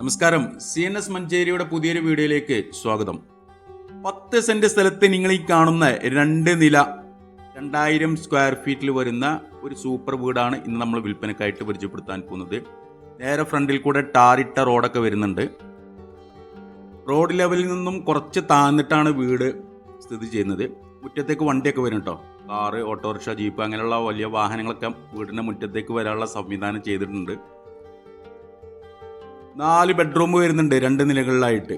നമസ്കാരം. C N S മഞ്ചേരിയുടെ പുതിയൊരു വീഡിയോയിലേക്ക് സ്വാഗതം. പത്ത് സെന്റ് സ്ഥലത്ത് നിങ്ങൾ ഈ കാണുന്ന രണ്ട് നില രണ്ടായിരം സ്ക്വയർ ഫീറ്റിൽ വരുന്ന ഒരു സൂപ്പർ വീടാണ് ഇന്ന് നമ്മൾ വിൽപ്പനക്കായിട്ട് പരിചയപ്പെടുത്താൻ പോകുന്നത്. നേരെ ഫ്രണ്ടിൽ കൂടെ ടാറിട്ട റോഡൊക്കെ വരുന്നുണ്ട്. റോഡ് ലെവലിൽ നിന്നും കുറച്ച് താന്നിട്ടാണ് വീട് സ്ഥിതി ചെയ്യുന്നത്. മുറ്റത്തേക്ക് വണ്ടിയൊക്കെ വരും കേട്ടോ കാറ് ഓട്ടോറിക്ഷ ജീപ്പ് അങ്ങനെയുള്ള വലിയ വാഹനങ്ങളൊക്കെ വീടിന്റെ മുറ്റത്തേക്ക് വരാനുള്ള സംവിധാനം ചെയ്തിട്ടുണ്ട്. നാല് ബെഡ്റൂം വരുന്നുണ്ട് രണ്ട് നിലകളിലായിട്ട്.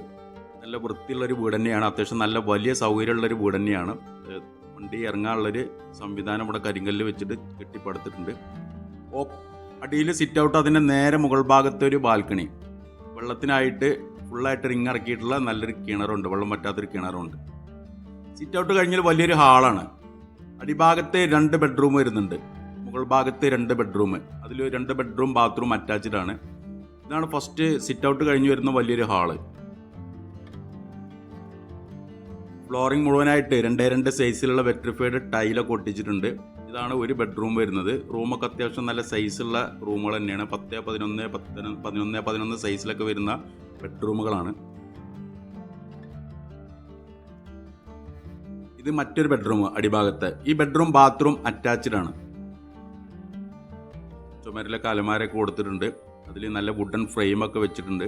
നല്ല വൃത്തിയുള്ള ഒരു വീട് തന്നെയാണ്. അത്യാവശ്യം നല്ല വലിയ സൗകര്യമുള്ള ഒരു വീട് തന്നെയാണ്. വണ്ടി ഇറങ്ങാനുള്ളൊരു സംവിധാനം ഇവിടെ കരിങ്കല്ല് വെച്ചിട്ട് കെട്ടിപ്പടുത്തിട്ടുണ്ട്. ഓ അടിയിൽ സിറ്റ് ഔട്ട് അതിന്റെ നേരെ മുകൾ ഭാഗത്തെ ഒരു ബാൽക്കണി. വെള്ളത്തിനായിട്ട് ഫുള്ളായിട്ട് റിങ് ഇറക്കിയിട്ടുള്ള നല്ലൊരു കിണറുണ്ട്. വെള്ളം പറ്റാത്തൊരു കിണറുണ്ട്. സിറ്റ് ഔട്ട് കഴിഞ്ഞാൽ വലിയൊരു ഹാളാണ് അടിഭാഗത്ത് രണ്ട് ബെഡ്റൂം വരുന്നുണ്ട്. മുകൾ ഭാഗത്ത് രണ്ട് ബെഡ്റൂം അതിൽ രണ്ട് ബെഡ്റൂം ബാത്റൂം അറ്റാച്ച്ഡ് ആണ്. ഇതാണ് ഫസ്റ്റ് സിറ്റ് ഔട്ട് കഴിഞ്ഞ് വരുന്ന വലിയൊരു ഹാൾ ഫ്ലോറിംഗ് മുഴുവനായിട്ട് രണ്ടേ രണ്ട് സൈസിലുള്ള വെട്രിഫൈഡ് ടൈലൊക്കെ ഒട്ടിച്ചിട്ടുണ്ട്. ഇതാണ് ഒരു ബെഡ്റൂം വരുന്നത്. റൂമൊക്കെ അത്യാവശ്യം നല്ല സൈസുള്ള റൂമുകൾ തന്നെയാണ്. പത്ത് പതിനൊന്ന് പത്ത് പതിനൊന്ന് പതിനൊന്ന് സൈസിലൊക്കെ വരുന്ന ബെഡ്റൂമുകളാണ് ഇത് മറ്റൊരു ബെഡ്റൂം അടിഭാഗത്ത്. ഈ ബെഡ്റൂം ബാത്റൂം അറ്റാച്ച്ഡ് ആണ്. ചുമരിലൊക്കെ അലമാരൊക്കെ കൊടുത്തിട്ടുണ്ട്. അതിൽ നല്ല വുഡൻ ഫ്രെയിമൊക്കെ വെച്ചിട്ടുണ്ട്.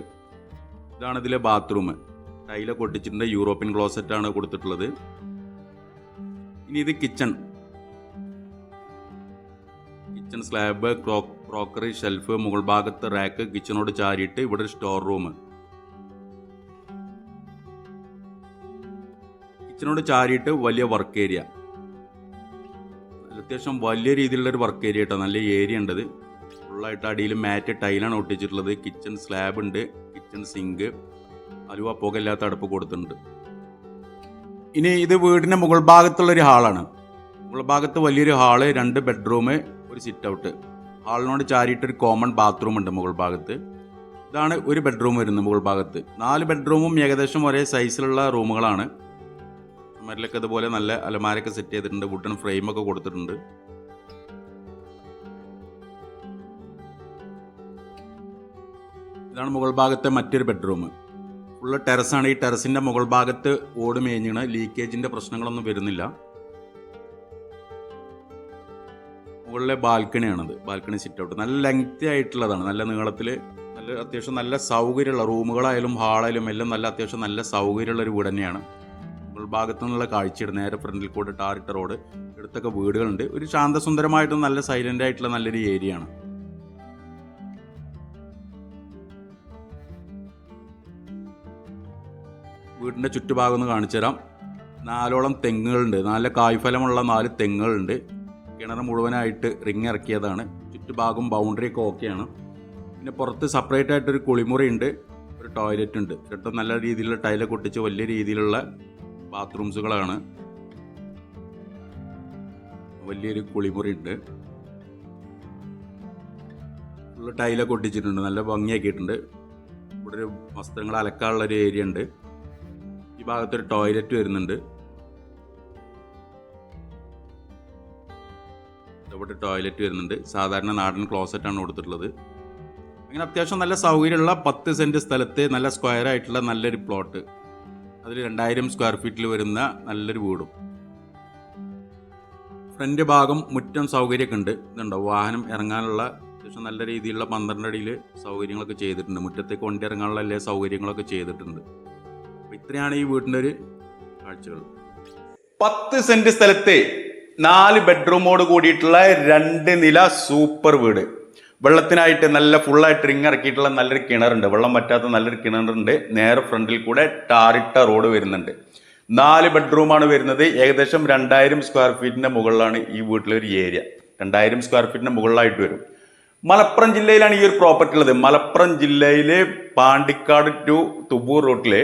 ഇതാണ് ഇതിലെ ബാത്റൂം ടൈലൊക്കെ ഒട്ടിച്ചിട്ടുണ്ട്. യൂറോപ്യൻ ക്ലോസറ്റ് ആണ് കൊടുത്തിട്ടുള്ളത്. ഇനി ഇത് kitchen kitchen slab crockery shelf മുകൾ ഭാഗത്ത് റാക്ക് കിച്ചണോട് ചാരിയിട്ട് ഇവിടെ സ്റ്റോർ റൂം കിച്ചണോട് ചാരിയിട്ട് വലിയ വർക്ക് ഏരിയ അത്യാവശ്യം വലിയ രീതിയിലുള്ള ഒരു വർക്ക് ഏരിയ കേട്ടോ നല്ല ഏരിയ ഉണ്ട് ഫുള്ളായിട്ട് അടിയിൽ മാറ്റ് ടൈലാണ് ഒട്ടിച്ചിട്ടുള്ളത്. കിച്ചൺ സ്ലാബ് ഉണ്ട് കിച്ചൺ സിങ്ക് അലുവ പുകയില്ലാത്ത അടുപ്പ് കൊടുത്തിട്ടുണ്ട്. ഇനി ഇത് വീടിന്റെ മുകൾ ഭാഗത്തുള്ളൊരു ഹാളാണ്. മുകൾ ഭാഗത്ത് വലിയൊരു ഹാൾ രണ്ട് ബെഡ്റൂം ഒരു സിറ്റ് ഔട്ട് ഹാളിനോട് ചാരിയിട്ടൊരു കോമൺ ബാത്റൂം ഉണ്ട് മുകൾ ഭാഗത്ത്. ഇതാണ് ഒരു ബെഡ്റൂം വരുന്നത് മുകൾ ഭാഗത്ത്. നാല് ബെഡ്റൂമും ഏകദേശം ഒരേ സൈസിലുള്ള റൂമുകളാണ്. മരിലൊക്കെ ഇതുപോലെ നല്ല അലമാരൊക്കെ സെറ്റ് ചെയ്തിട്ടുണ്ട് വുഡൻ ഫ്രെയിമൊക്കെ കൊടുത്തിട്ടുണ്ട്. ഇതാണ് മുകൾ ഭാഗത്തെ മറ്റൊരു ബെഡ്റൂം ഫുള്ള് ടെറസാണ് ഈ ടെറസിന്റെ മുകൾ ഭാഗത്ത് ഓട് മേഞ്ഞാണ്. ലീക്കേജിന്റെ പ്രശ്നങ്ങളൊന്നും വരുന്നില്ല. മുകളിലെ ബാൽക്കണിയാണത് ബാൽക്കണി സിറ്റ് ഔട്ട് നല്ല ലെങ്തി ആയിട്ടുള്ളതാണ്. നല്ല നീളത്തിൽ നല്ല അത്യാവശ്യം നല്ല സൗകര്യമുള്ള റൂമുകളായാലും ഹാളായാലും എല്ലാം നല്ല അത്യാവശ്യം നല്ല സൗകര്യമുള്ള ഒരു വീട് തന്നെയാണ്. മുകൾ ഭാഗത്തു നിന്നുള്ള കാഴ്ചയുടെ നേരെ ഫ്രണ്ടിൽ കൂടെ ടാറിട്ട റോഡ് അടുത്തൊക്കെ വീടുകളുണ്ട്. ഒരു ശാന്തസുന്ദരമായിട്ടും നല്ല സൈലന്റ് ആയിട്ടുള്ള നല്ലൊരു ഏരിയ വീടിന്റെ ചുറ്റുഭാഗം ഒന്ന് കാണിച്ചു തരാം. നാലോളം തെങ്ങുകളുണ്ട്. നല്ല കായ്ഫലമുള്ള നാല് തെങ്ങുകളുണ്ട്. കിണർ മുഴുവനായിട്ട് റിങ് ഇറക്കിയതാണ്. ചുറ്റുഭാഗം ബൗണ്ടറി ഒക്കെ ഓക്കെയാണ് പിന്നെ പുറത്ത് സെപ്പറേറ്റ് ആയിട്ടൊരു കുളിമുറി ഉണ്ട് ഒരു ടോയ്ലറ്റ് ഉണ്ട്. രണ്ടും നല്ല രീതിയിലുള്ള ടൈലൊക്കെ കൊട്ടിച്ച് വലിയ രീതിയിലുള്ള ബാത്റൂംസുകളാണ് വലിയൊരു കുളിമുറി ഉണ്ട് ഫുള്ള് ടൈലൊക്കെ ഒട്ടിച്ചിട്ടുണ്ട്. നല്ല ഭംഗിയാക്കിയിട്ടുണ്ട്. ഇവിടെ ഒരു വസ്ത്രങ്ങൾ അലക്കാനുള്ള ഒരു ഏരിയ ഉണ്ട്. ഈ ഭാഗത്തൊരു ടോയ്ലറ്റ് വരുന്നുണ്ട്. ഇവിടെ ടോയ്ലറ്റ് വരുന്നുണ്ട്. സാധാരണ നാടൻ ക്ലോസറ്റ് ആണ് കൊടുത്തിട്ടുള്ളത്. അങ്ങനെ അത്യാവശ്യം നല്ല സൗകര്യമുള്ള പത്ത് സെന്റ് സ്ഥലത്ത് നല്ല സ്ക്വയർ ആയിട്ടുള്ള നല്ലൊരു പ്ലോട്ട് അതിൽ രണ്ടായിരം സ്ക്വയർ ഫീറ്റിൽ വരുന്ന നല്ലൊരു വീടും. ഫ്രണ്ട് ഭാഗം മുറ്റം സൗകര്യമൊക്കെ ഉണ്ട്. ഇതുണ്ടോ? വാഹനം ഇറങ്ങാനുള്ള അത്യാവശ്യം നല്ല രീതിയിലുള്ള പന്ത്രണ്ട് അടിയിൽ സൗകര്യങ്ങളൊക്കെ ചെയ്തിട്ടുണ്ട്. മുറ്റത്തേക്ക് വണ്ടി ഇറങ്ങാനുള്ള എല്ലാ സൗകര്യങ്ങളൊക്കെ ചെയ്തിട്ടുണ്ട്. ഇത്രയാണ് ഈ വീടിന്റെ ഒരു കാഴ്ചകൾ. പത്ത് സെന്റ് സ്ഥലത്തെ നാല് ബെഡ്റൂമോട് കൂടിയിട്ടുള്ള രണ്ട് നില സൂപ്പർ വീട്. വെള്ളത്തിനായിട്ട് നല്ല ഫുള്ളായിട്ട് റിങ് ഇറക്കിയിട്ടുള്ള നല്ലൊരു കിണറുണ്ട്. വെള്ളം പറ്റാത്ത നല്ലൊരു കിണറുണ്ട്. നേരെ ഫ്രണ്ടിൽ കൂടെ ടാറിട്ട റോഡ് വരുന്നുണ്ട്. നാല് ബെഡ്റൂമാണ് വരുന്നത്. ഏകദേശം രണ്ടായിരം സ്ക്വയർ ഫീറ്റിന്റെ മുകളിലാണ് ഈ വീട്ടിലെ ഒരു ഏരിയ രണ്ടായിരം സ്ക്വയർ ഫീറ്റിന്റെ മുകളിലായിട്ട് വരും. മലപ്പുറം ജില്ലയിലാണ് ഈ ഒരു പ്രോപ്പർട്ടി ഉള്ളത്. മലപ്പുറം ജില്ലയിലെ പാണ്ടിക്കാട് ടു തുബൂർ റൂട്ടിലെ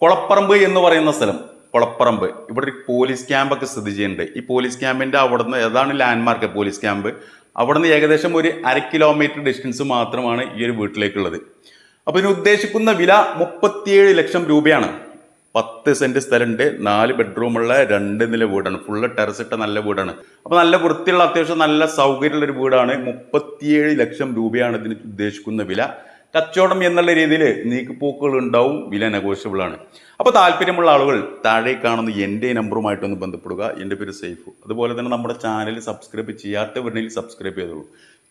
കൊളപ്പറമ്പ് എന്ന് പറയുന്ന സ്ഥലം. കൊളപ്പറമ്പ്. ഇവിടെ ഒരു പോലീസ് ക്യാമ്പൊക്കെ സ്ഥിതി ചെയ്യുന്നുണ്ട്. ഈ പോലീസ് ക്യാമ്പിന്റെ അവിടുന്ന് ഏതാണ് ലാൻഡ്മാർക്ക് പോലീസ് ക്യാമ്പ്? അവിടുന്ന് ഏകദേശം ഒരു അര കിലോമീറ്റർ ഡിസ്റ്റൻസ് മാത്രമാണ് ഈ ഒരു വീട്ടിലേക്കുള്ളത്. അപ്പോൾ ഇതിന് ഉദ്ദേശിക്കുന്ന വില മുപ്പത്തിയേഴ് ലക്ഷം രൂപയാണ്. പത്ത് സെന്റ് സ്ഥലമുണ്ട്. നാല് ബെഡ്റൂമുള്ള രണ്ട് നില വീടാണ്. ഫുള്ള് ടെറസ് ഇട്ട നല്ല വീടാണ്. അപ്പോൾ നല്ല വൃത്തിയുള്ള അത്യാവശ്യം നല്ല സൗകര്യമുള്ള ഒരു വീടാണ്. മുപ്പത്തിയേഴ് ലക്ഷം രൂപയാണ് ഇതിന് ഉദ്ദേശിക്കുന്ന വില. കച്ചവടം എന്നുള്ള രീതിയിൽ നീക്കുപോക്കുകൾ ഉണ്ടാവും വില നെഗോഷ്യബിൾ ആണ്. അപ്പോൾ താല്പര്യമുള്ള ആളുകൾ താഴെ കാണുന്ന എന്റെ നമ്പറുമായിട്ടൊന്ന് ബന്ധപ്പെടുക. എന്റെ പേര് സേഫ് അതുപോലെ തന്നെ നമ്മുടെ ചാനൽ സബ്സ്ക്രൈബ് ചെയ്യാത്തവരുണ്ടെങ്കിൽ സബ്സ്ക്രൈബ് ചെയ്തോളൂ.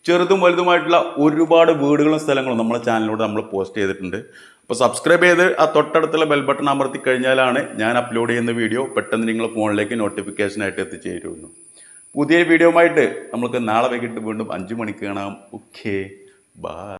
ചെറുതും വലുതുമായിട്ടുള്ള ഒരുപാട് വീടുകളും സ്ഥലങ്ങളും നമ്മുടെ ചാനലിലൂടെ നമ്മൾ പോസ്റ്റ് ചെയ്തിട്ടുണ്ട്. അപ്പോൾ സബ്സ്ക്രൈബ് ചെയ്ത് ആ തൊട്ടടുത്തുള്ള ബെൽ ബട്ടൺ അമർത്തി കഴിഞ്ഞാലാണ് ഞാൻ അപ്ലോഡ് ചെയ്യുന്ന വീഡിയോ പെട്ടെന്ന് നിങ്ങളുടെ ഫോണിലേക്ക് നോട്ടിഫിക്കേഷനായിട്ട് എത്തിച്ചേരുന്നു. പുതിയ വീഡിയോ ആയിട്ട് നമുക്ക് നാളെ വൈകിട്ട് വീണ്ടും അഞ്ച് മണിക്ക് കാണാം. Okay bye